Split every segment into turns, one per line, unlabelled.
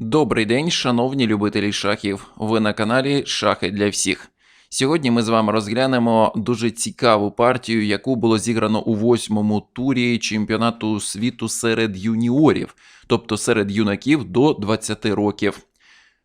Добрий день, шановні любителі шахів. Ви на каналі Шахи для всіх. Сьогодні ми з вами розглянемо дуже цікаву партію, яку було зіграно у восьмому турі чемпіонату світу серед юніорів, тобто серед юнаків до 20 років.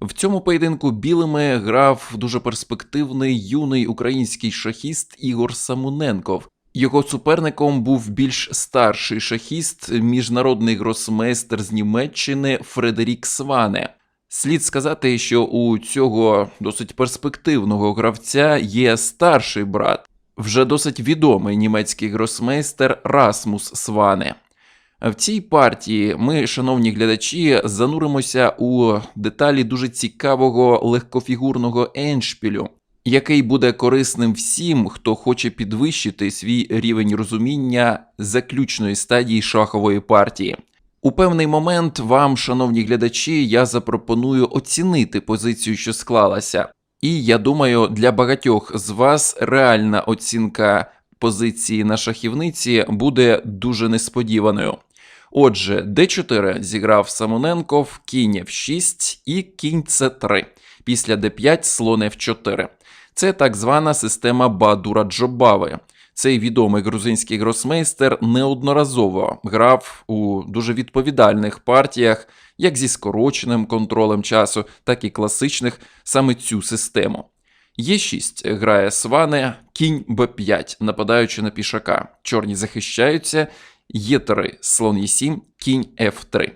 В цьому поєдинку білими грав дуже перспективний юний український шахіст Ігор Самуненков. Його суперником був більш старший шахіст, міжнародний гросмейстер з Німеччини Фредерік Сване. Слід сказати, що у цього досить перспективного гравця є старший брат, вже досить відомий німецький гросмейстер Расмус Сване. В цій партії ми, шановні глядачі, зануримося у деталі дуже цікавого легкофігурного еншпілю, який буде корисним всім, хто хоче підвищити свій рівень розуміння заключної стадії шахової партії. У певний момент вам, шановні глядачі, я запропоную оцінити позицію, що склалася. І я думаю, для багатьох з вас реальна оцінка позиції на шахівниці буде дуже несподіваною. Отже, d4 зіграв Самоненков, кінь f6 і кінь c3. Після d5 слон f4. Це так звана система Бадура Джобави. Цей відомий грузинський гросмейстер неодноразово грав у дуже відповідальних партіях, як зі скороченим контролем часу, так і класичних саме цю систему. Є6 грає Сване, кінь Б5, нападаючи на пішака. Чорні захищаються, Є3, слон Е7, кінь F3.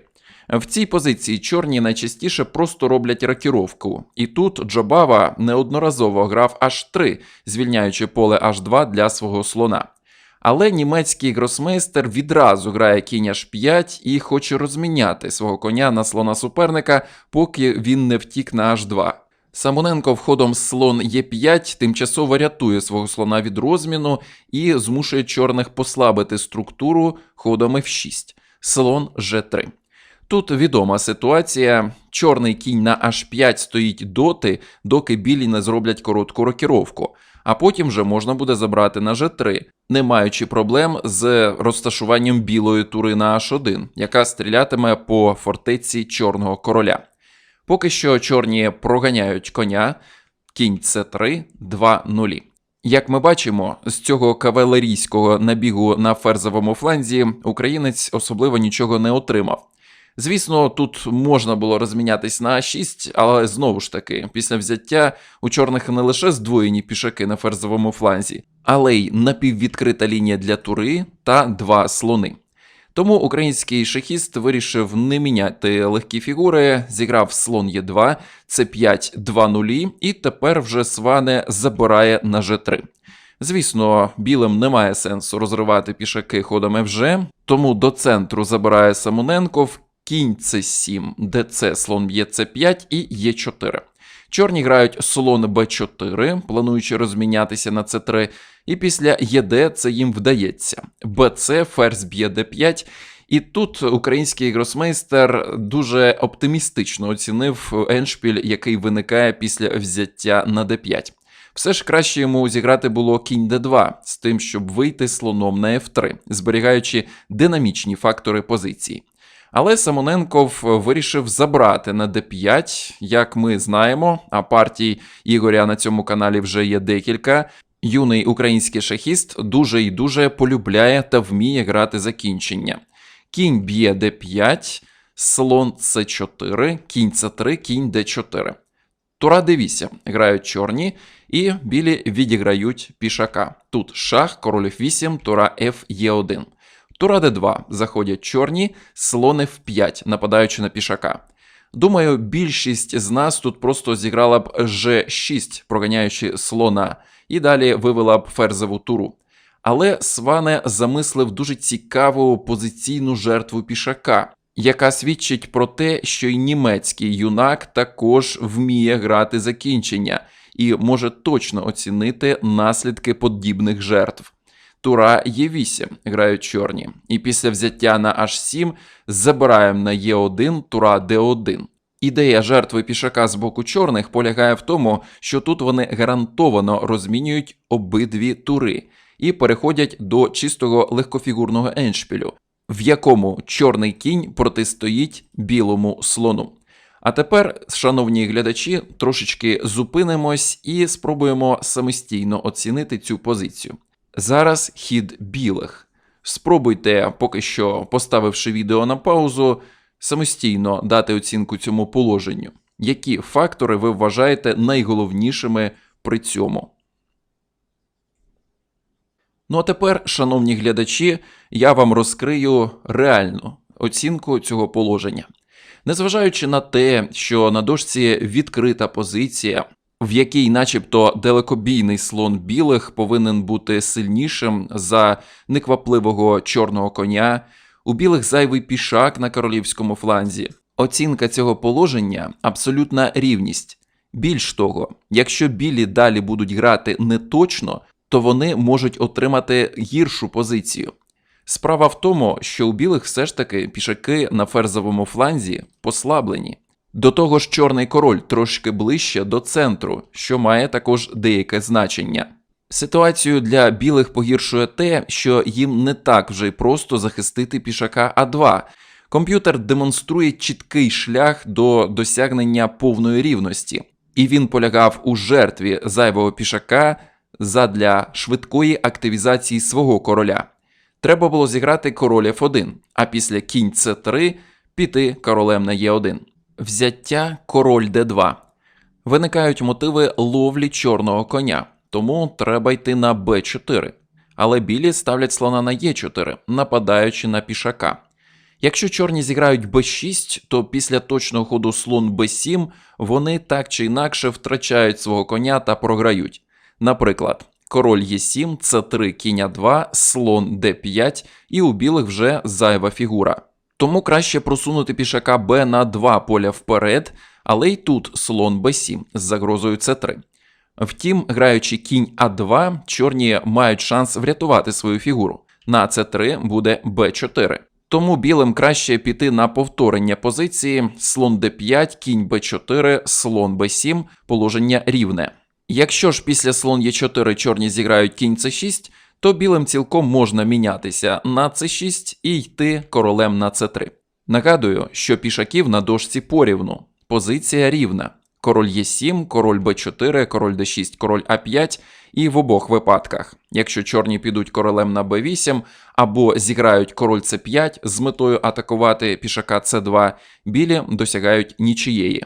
В цій позиції чорні найчастіше просто роблять рокіровку, і тут Джобава неодноразово грав H3, звільняючи поле H2 для свого слона. Але німецький гросмейстер відразу грає кінь H5 і хоче розміняти свого коня на слона суперника, поки він не втік на H2. Самоненко входом слон Е5 тимчасово рятує свого слона від розміну і змушує чорних послабити структуру ходом F6, слон G3. Тут відома ситуація: чорний кінь на H5 стоїть доти, доки білі не зроблять коротку рокіровку, а потім вже можна буде забрати на G3, не маючи проблем з розташуванням білої тури на H1, яка стрілятиме по фортеці чорного короля. Поки що чорні проганяють коня, кінь С3, 2 0 Як ми бачимо, з цього кавалерійського набігу на ферзовому фланзі українець особливо нічого не отримав. Звісно, тут можна було розмінятись на А6, але знову ж таки, після взяття у чорних не лише здвоєні пішаки на ферзовому фланзі, але й напіввідкрита лінія для тури та два слони. Тому український шахіст вирішив не міняти легкі фігури, зіграв слон Е2, С5 2 0 і тепер вже Сване забирає на Ж3. Звісно, білим немає сенсу розривати пішаки ходом FG, тому до центру забирає Самоненков, кінь С7, ДЦ, слон б'є С5 і Е4. Чорні грають слон Б4, плануючи розмінятися на С3, і після ЄД це їм вдається. БЦ, ферзь б'є Д5. І тут український гросмейстер дуже оптимістично оцінив еншпіль, який виникає після взяття на Д5. Все ж краще йому зіграти було кінь Д2 з тим, щоб вийти слоном на F3, зберігаючи динамічні фактори позиції. Але Самоненков вирішив забрати на d5, як ми знаємо, а партій Ігоря на цьому каналі вже є декілька. Юний український шахіст дуже і дуже полюбляє та вміє грати закінчення. Кінь б'є d5, слон c4, кінь c3, кінь d4. Тура d8 грають чорні, і білі відіграють пішака. Тут шах, король f8, тура f e1. Тура d2 заходять чорні, слон f5, нападаючи на пішака. Думаю, більшість з нас тут просто зіграла б g6, проганяючи слона, і далі вивела б ферзову туру. Але Сване замислив дуже цікаву позиційну жертву пішака, яка свідчить про те, що й німецький юнак також вміє грати закінчення і може точно оцінити наслідки подібних жертв. Тура Е8 грають чорні. І після взяття на H7 забираємо на Е1 тура Д1. Ідея жертви пішака з боку чорних полягає в тому, що тут вони гарантовано розмінюють обидві тури і переходять до чистого легкофігурного еншпілю, в якому чорний кінь протистоїть білому слону. А тепер, шановні глядачі, трошечки зупинимось і спробуємо самостійно оцінити цю позицію. Зараз хід білих. Спробуйте, поки що поставивши відео на паузу, самостійно дати оцінку цьому положенню. Які фактори ви вважаєте найголовнішими при цьому? Ну а тепер, шановні глядачі, я вам розкрию реальну оцінку цього положення. Незважаючи на те, що на дошці відкрита позиція, в якій, начебто, далекобійний слон білих повинен бути сильнішим за неквапливого чорного коня, у білих зайвий пішак на королівському фланзі. Оцінка цього положення абсолютна рівність. Більш того, якщо білі далі будуть грати неточно, то вони можуть отримати гіршу позицію. Справа в тому, що у білих все ж таки пішаки на ферзовому фланзі послаблені. До того ж, чорний король трошки ближче до центру, що має також деяке значення. Ситуацію для білих погіршує те, що їм не так вже й просто захистити пішака А2. Комп'ютер демонструє чіткий шлях до досягнення повної рівності, і він полягав у жертві зайвого пішака задля швидкої активізації свого короля. Треба було зіграти король F1, а після кінь С3 піти королем на Е1. Взяття король Д2. Виникають мотиви ловлі чорного коня, тому треба йти на Б4. Але білі ставлять слона на Е4, нападаючи на пішака. Якщо чорні зіграють Б6, то після точного ходу слон Б7 вони так чи інакше втрачають свого коня та програють. Наприклад, король Е7, С3, кінь 2, слон Д5 і у білих вже зайва фігура. Тому краще просунути пішака Б на 2 поля вперед, але й тут слон Б7 з загрозою С3. Втім, граючи кінь А2, чорні мають шанс врятувати свою фігуру. На С3 буде Б4. Тому білим краще піти на повторення позиції слон d5, кінь b4, слон b7, положення рівне. Якщо ж після слон e4 чорні зіграють кінь c6, то білим цілком можна мінятися на c6 і йти королем на c3. Нагадую, що пішаків на дошці порівну, позиція рівна. Король Е7, король Б4, король Д6, король А5 і в обох випадках, якщо чорні підуть королем на Б8 або зіграють король С5 з метою атакувати пішака С2, білі досягають нічиєї.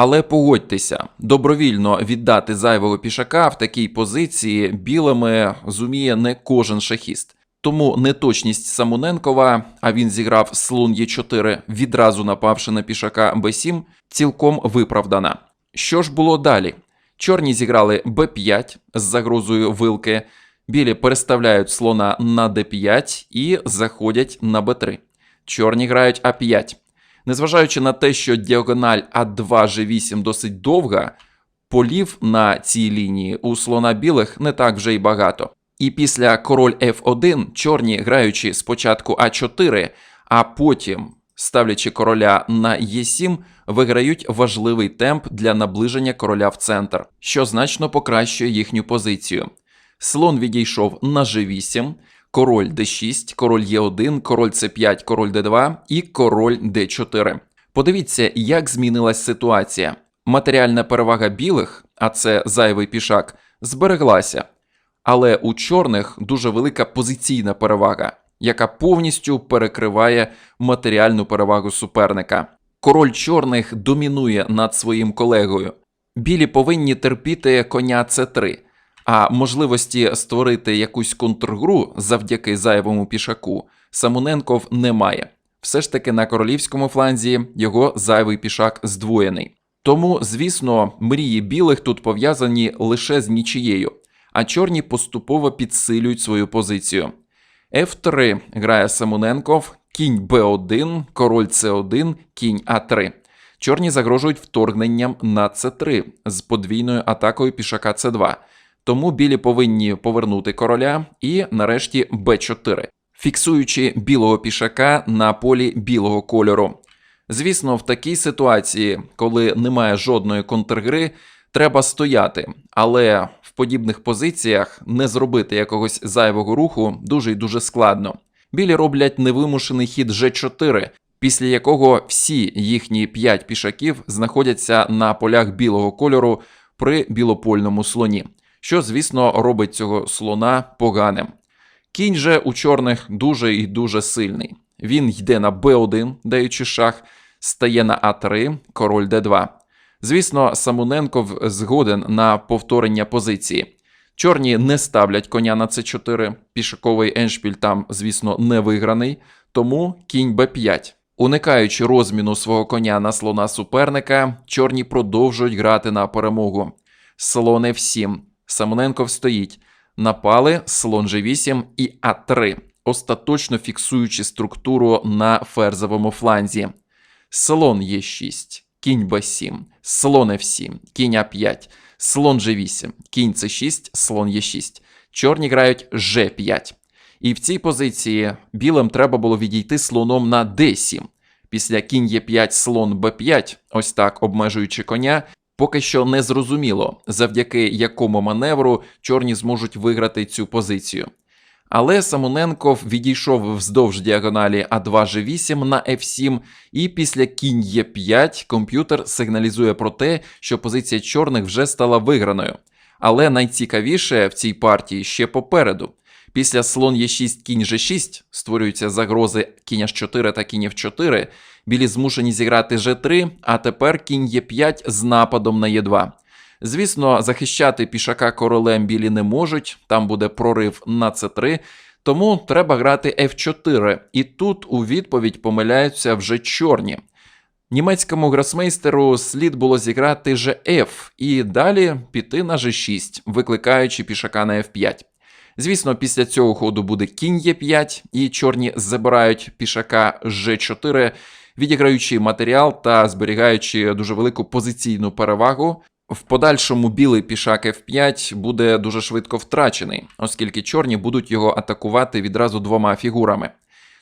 Але погодьтеся, добровільно віддати зайвого пішака в такій позиції білими зуміє не кожен шахіст. Тому неточність Самоненкова, а він зіграв слон Е4, відразу напавши на пішака Б7, цілком виправдана. Що ж було далі? Чорні зіграли Б5 з загрозою вилки, білі переставляють слона на Д5 і заходять на Б3. Чорні грають А5. Незважаючи на те, що діагональ А2G8 досить довга, полів на цій лінії у слона білих не так вже й багато. І після король F1 чорні граючи спочатку А4, а потім ставлячи короля на Е7, виграють важливий темп для наближення короля в центр, що значно покращує їхню позицію. Слон відійшов на G8, король d6, король Е1, король С5, король Д2 і король Д4. Подивіться, як змінилась ситуація. Матеріальна перевага білих, а це зайвий пішак, збереглася. Але у чорних дуже велика позиційна перевага, яка повністю перекриває матеріальну перевагу суперника. Король чорних домінує над своїм колегою. Білі повинні терпіти коня С3, а можливості створити якусь контргру завдяки зайвому пішаку Самоненков не має. Все ж таки на королівському фланзі його зайвий пішак здвоєний. Тому, звісно, мрії білих тут пов'язані лише з нічією, а чорні поступово підсилюють свою позицію. F3 грає Самоненков, кінь b1, король c1, кінь а3. Чорні загрожують вторгненням на c3 з подвійною атакою пішака c2. Тому білі повинні повернути короля і нарешті b4, фіксуючи білого пішака на полі білого кольору. Звісно, в такій ситуації, коли немає жодної контргри, треба стояти, але в подібних позиціях не зробити якогось зайвого руху дуже і дуже складно. Білі роблять невимушений хід G4, після якого всі їхні 5 пішаків знаходяться на полях білого кольору при білопольному слоні, що, звісно, робить цього слона поганим. Кінь же у чорних дуже і дуже сильний. Він йде на Б1, даючи шах, стає на А3, король Д2. Звісно, Самуненков згоден на повторення позиції. Чорні не ставлять коня на С4, пішаковий еншпіль там, звісно, не виграний, тому кінь Б5. Уникаючи розміну свого коня на слона суперника, чорні продовжують грати на перемогу. Слон F7. Самоненков стоїть. Напали слон G8 і А3, остаточно фіксуючи структуру на ферзовому фланзі. Слон Е6, кінь Б7, слон F7, кінь А5, слон G8, кінь С6, слон Е6. Чорні грають G5. І в цій позиції білим треба було відійти слоном на d7. Після кінь Е5, слон Б5, ось так обмежуючи коня, поки що не зрозуміло, завдяки якому маневру чорні зможуть виграти цю позицію. Але Самоненков відійшов вздовж діагоналі А2G8 на F7, і після кінь Е5 комп'ютер сигналізує про те, що позиція чорних вже стала виграною. Але найцікавіше в цій партії ще попереду. Після слон Е6, кінь G6 створюються загрози кінь H4 та кінь F4. Білі змушені зіграти G3, а тепер кінь Е5 з нападом на Е2. Звісно, захищати пішака королем білі не можуть, там буде прорив на С3, тому треба грати F4. І тут у відповідь помиляються вже чорні. Німецькому гросмейстеру слід було зіграти F і далі піти на G6, викликаючи пішака на F5. Звісно, після цього ходу буде кінь Е5, і чорні забирають пішака G4, відіграючи матеріал та зберігаючи дуже велику позиційну перевагу. В подальшому білий пішак F5 буде дуже швидко втрачений, оскільки чорні будуть його атакувати відразу двома фігурами.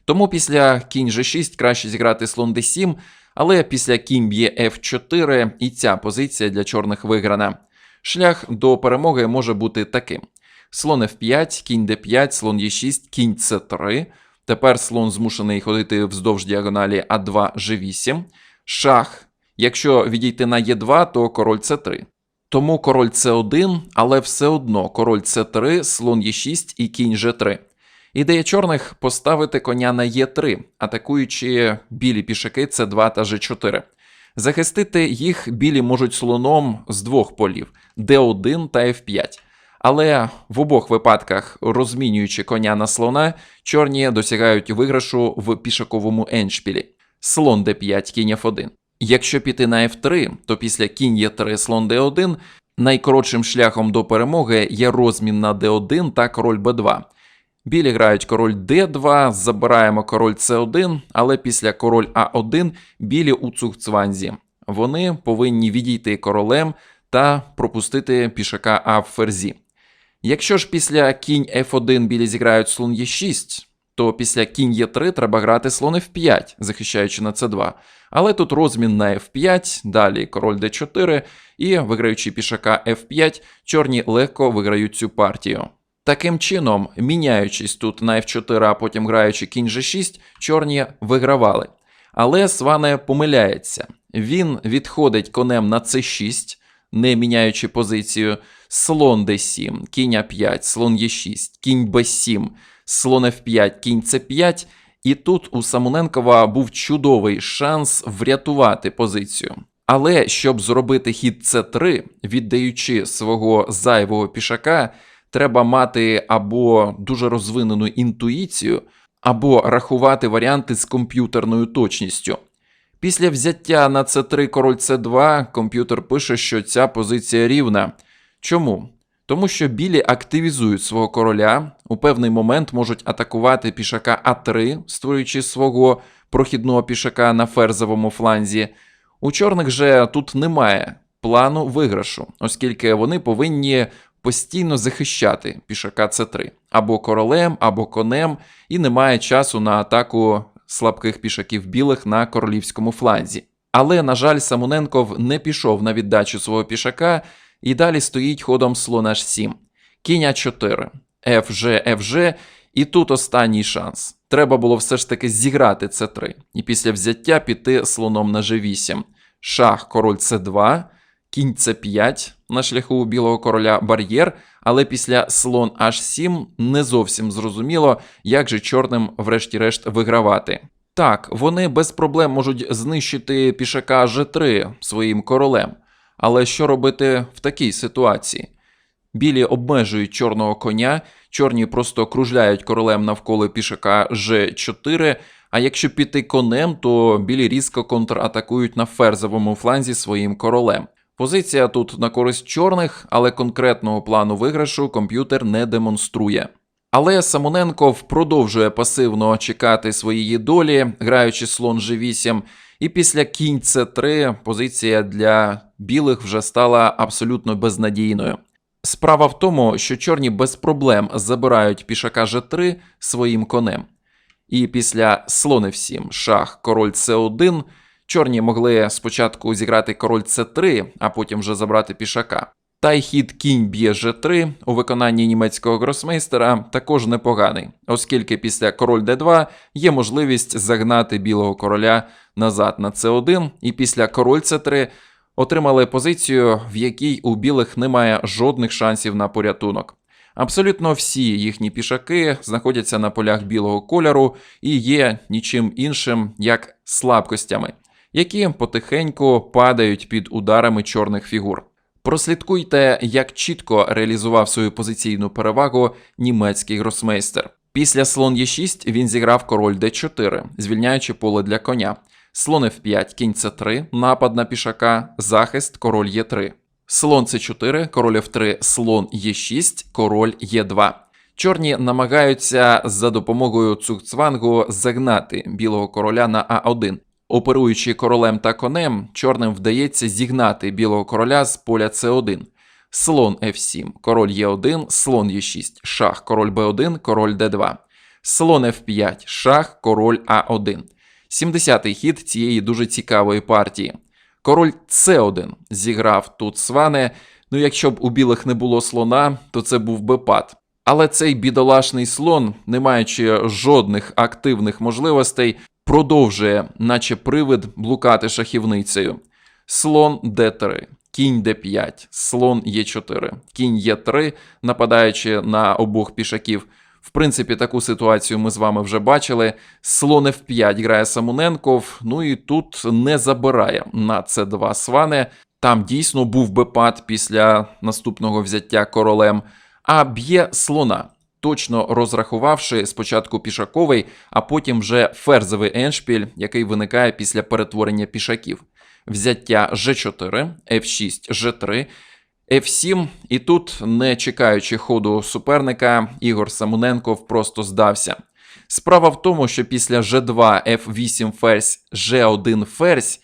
Тому після кінь G6 краще зіграти слон D7, але після кінь б'є F4 і ця позиція для чорних виграна. Шлях до перемоги може бути таким: слон F5, кінь D5, слон Е6, кінь С3. Тепер слон змушений ходити вздовж діагоналі А2 G8, шах. Якщо відійти на Е2, то король С3. Тому король С1, але все одно король С3, слон Е6 і кінь Ж3. Ідея чорних поставити коня на Е3, атакуючи білі пішаки С2 та Ж4. Захистити їх білі можуть слоном з двох полів Д1 та F5. Але в обох випадках, розмінюючи коня на слона, чорні досягають виграшу в пішаковому еншпілі. Слон d5, кінь f1. Якщо піти на f3, то після кінь Е3, слон d1 найкоротшим шляхом до перемоги є розмін на d1 та король b2. Білі грають король d2, забираємо король c1, але після король а1 білі у цугцванзі. Вони повинні відійти королем та пропустити пішака А в ферзі. Якщо ж після кінь F1 білі зіграють слон Е6, то після кінь Е3 треба грати слон F5, захищаючи на С2. Але тут розмін на F5, далі король D4 і, виграючи пішака F5, чорні легко виграють цю партію. Таким чином, міняючись тут на F4, а потім граючи кінь G6, чорні вигравали. Але Сване помиляється. Він відходить конем на C6, не міняючи позицію, слон d7, кінь А5, слон Е6, кінь Б7, слон F5, кінь С5. І тут у Самоненкова був чудовий шанс врятувати позицію. Але щоб зробити хід С3, віддаючи свого зайвого пішака, треба мати або дуже розвинену інтуїцію, або рахувати варіанти з комп'ютерною точністю. Після взяття на С3 король С2 комп'ютер пише, що ця позиція рівна. Чому? Тому що білі активізують свого короля, у певний момент можуть атакувати пішака А3, створюючи свого прохідного пішака на ферзовому фланзі. У чорних же тут немає плану виграшу, оскільки вони повинні постійно захищати пішака С3 або королем, або конем, і немає часу на атаку слабких пішаків білих на королівському фланзі. Але, на жаль, Самоненков не пішов на віддачу свого пішака і далі стоїть ходом слон H7. Кінь А4, FG, FG, і тут останній шанс. Треба було все ж таки зіграти С3, і після взяття піти слоном на G8. Шах, король С2, кінь С5 на шляху у білого короля бар'єр, але після слон H7 не зовсім зрозуміло, як же чорним, врешті-решт, вигравати. Так, вони без проблем можуть знищити пішака G3 своїм королем. Але що робити в такій ситуації? Білі обмежують чорного коня, чорні просто кружляють королем навколо пішака G4, а якщо піти конем, то білі різко контратакують на ферзовому фланзі своїм королем. Позиція тут на користь чорних, але конкретного плану виграшу комп'ютер не демонструє. Але Самоненков продовжує пасивно чекати своєї долі, граючи слон G8, і після кінь С3 позиція для білих вже стала абсолютно безнадійною. Справа в тому, що чорні без проблем забирають пішака G3 своїм конем. І після слон F7, шах, король С1, чорні могли спочатку зіграти король С3, а потім вже забрати пішака. Та й хід кінь б'є G3 у виконанні німецького гросмейстера також непоганий, оскільки після король d2 є можливість загнати білого короля назад на c1, і після король c3 отримали позицію, в якій у білих немає жодних шансів на порятунок. Абсолютно всі їхні пішаки знаходяться на полях білого кольору і є нічим іншим як слабкостями, які потихеньку падають під ударами чорних фігур. Прослідкуйте, як чітко реалізував свою позиційну перевагу німецький гросмейстер. Після слон Е6 він зіграв король d4, звільняючи поле для коня. Слон F5, кінь С3, напад на пішака, захист, король Е3. Слон С4, король F3, слон Е6, король Е2. Чорні намагаються за допомогою цугцвангу загнати білого короля на А1. Оперуючи королем та конем, чорним вдається зігнати білого короля з поля С1. Слон F7, король Е1, слон Е6, шах, король Б1, король Д2. Слон F5, шах, король А1. 70-й хід цієї дуже цікавої партії. Король С1 зіграв тут сване. Ну, якщо б у білих не було слона, то це був би пад. Але цей бідолашний слон, не маючи жодних активних можливостей, продовжує, наче привид, блукати шахівницею. Слон d3, кінь d5, слон e4, кінь e3, нападаючи на обох пішаків. В принципі, таку ситуацію ми з вами вже бачили. Слон F5 грає Самоненков, ну і тут не забирає на c2 сване. Там дійсно був би пад після наступного взяття королем, а б'є слона точно розрахувавши спочатку пішаковий, а потім вже ферзовий еншпіль, який виникає після перетворення пішаків. Взяття G4, F6, G3, F7, і тут, не чекаючи ходу суперника, Ігор Самоненков просто здався. Справа в тому, що після G2, F8 ферзь, G1 ферзь,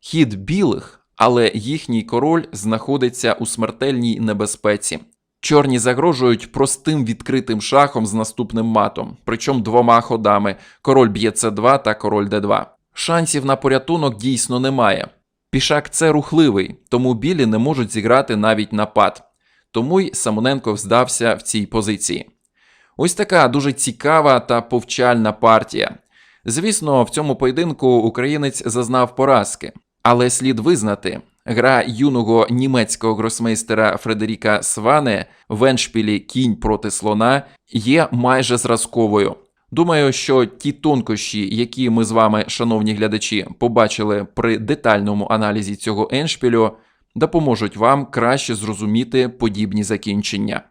хід білих, але їхній король знаходиться у смертельній небезпеці. Чорні загрожують простим відкритим шахом з наступним матом, причому двома ходами: король б'є С2 та король Д2. Шансів на порятунок дійсно немає. Пішак це рухливий, тому білі не можуть зіграти навіть напад. Тому й Самоненков здався в цій позиції. Ось така дуже цікава та повчальна партія. Звісно, в цьому поєдинку українець зазнав поразки, але слід визнати, Гра юного німецького гросмейстера Фредеріка Сване в еншпілі кінь проти слона є майже зразковою. Думаю, що ті тонкощі, які ми з вами, шановні глядачі, побачили при детальному аналізі цього еншпілю, допоможуть вам краще зрозуміти подібні закінчення.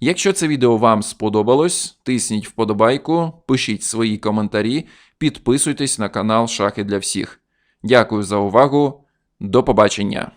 Якщо це відео вам сподобалось, тисніть вподобайку, пишіть свої коментарі, підписуйтесь на канал Шахи для всіх. Дякую за увагу. До побачення!